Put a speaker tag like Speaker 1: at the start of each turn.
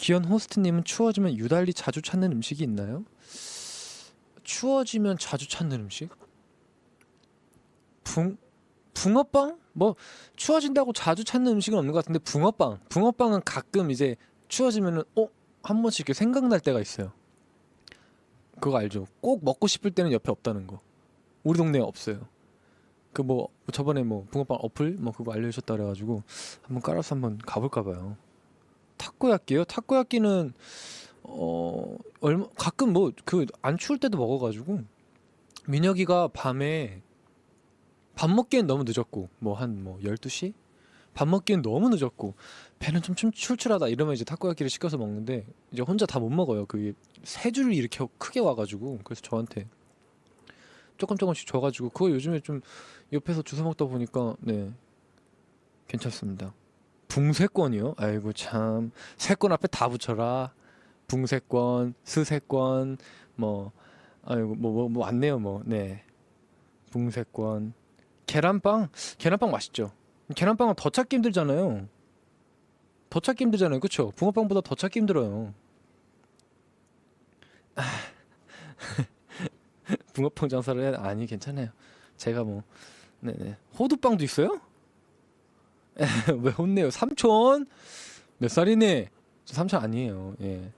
Speaker 1: 귀연 호스트님은 추워지면 유달리 자주 찾는 음식이 있나요? 추워지면 자주 찾는 음식? 붕 붕어빵? 뭐 추워진다고 자주 찾는 음식은 없는 것 같은데 붕어빵. 붕어빵은 가끔 이제 추워지면은 어? 한 번씩 이렇게 생각날 때가 있어요. 그거 알죠? 꼭 먹고 싶을 때는 옆에 없다는 거. 우리 동네에 없어요. 그 뭐 저번에 뭐 붕어빵 어플 뭐 그거 알려주셨다 그래가지고 한번 깔아서 한번 가볼까 봐요. 타코야끼요? 타코야끼는 어 얼마 가끔 뭐 그 안 추울 때도 먹어가지고 민혁이가 밤에 밥 먹기엔 너무 늦었고 뭐 한뭐 12시? 밥 먹기엔 너무 늦었고 배는 좀 춤- 출출하다 이러면 이제 타코야끼를 시켜서 먹는데 이제 혼자 다 못 먹어요. 그게 세 줄이 이렇게 크게 와가지고 그래서 저한테 조금 조금씩 줘가지고 그거 요즘에 좀 옆에서 주워 먹다 보니까 네 괜찮습니다. 붕세권이요? 아이고 참 세권 앞에 다 붙여라. 붕세권, 스세권, 뭐 아이고 뭐 뭐 뭐 왔네요 뭐 네. 붕세권, 계란빵, 계란빵 맛있죠. 계란빵은 더 찾기 힘들잖아요. 더 찾기 힘들잖아요, 그렇죠? 붕어빵보다 더 찾기 힘들어요. 아, 붕어빵 장사를 해 아니 괜찮아요. 제가 뭐 네네 호두빵도 있어요? 왜 혼내요? 삼촌 몇 살이니? 저 삼촌 아니에요. 예.